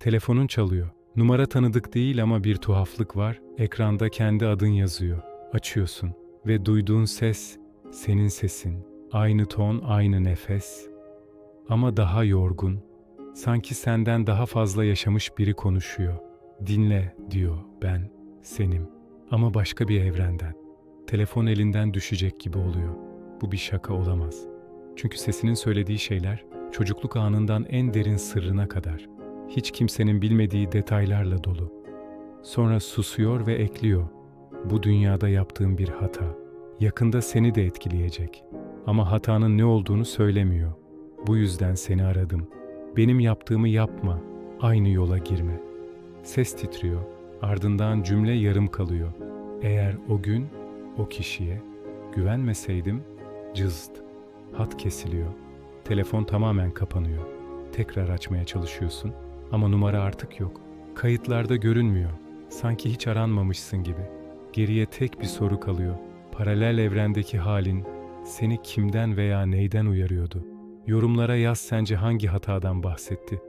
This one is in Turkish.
Telefonun çalıyor. Numara tanıdık değil ama bir tuhaflık var. Ekranda kendi adın yazıyor. Açıyorsun ve duyduğun ses senin sesin. Aynı ton, aynı nefes. Ama daha yorgun. Sanki senden daha fazla yaşamış biri konuşuyor. Dinle diyor ben senim ama başka bir evrenden. Telefon elinden düşecek gibi oluyor. Bu bir şaka olamaz. Çünkü sesinin söylediği şeyler çocukluk anından en derin sırrına kadar hiç kimsenin bilmediği detaylarla dolu. Sonra susuyor ve ekliyor. Bu dünyada yaptığım bir hata. Yakında seni de etkileyecek. Ama hatanın ne olduğunu söylemiyor. Bu yüzden seni aradım. Benim yaptığımı yapma. Aynı yola girme. Ses titriyor. Ardından cümle yarım kalıyor. Eğer o gün o kişiye güvenmeseydim cızd. Hat kesiliyor. Telefon tamamen kapanıyor. Tekrar açmaya çalışıyorsun ama numara artık yok. Kayıtlarda görünmüyor. Sanki hiç aranmamışsın gibi. Geriye tek bir soru kalıyor. Paralel evrendeki halin seni kimden veya neyden uyarıyordu? Yorumlara yaz sence hangi hatadan bahsetti?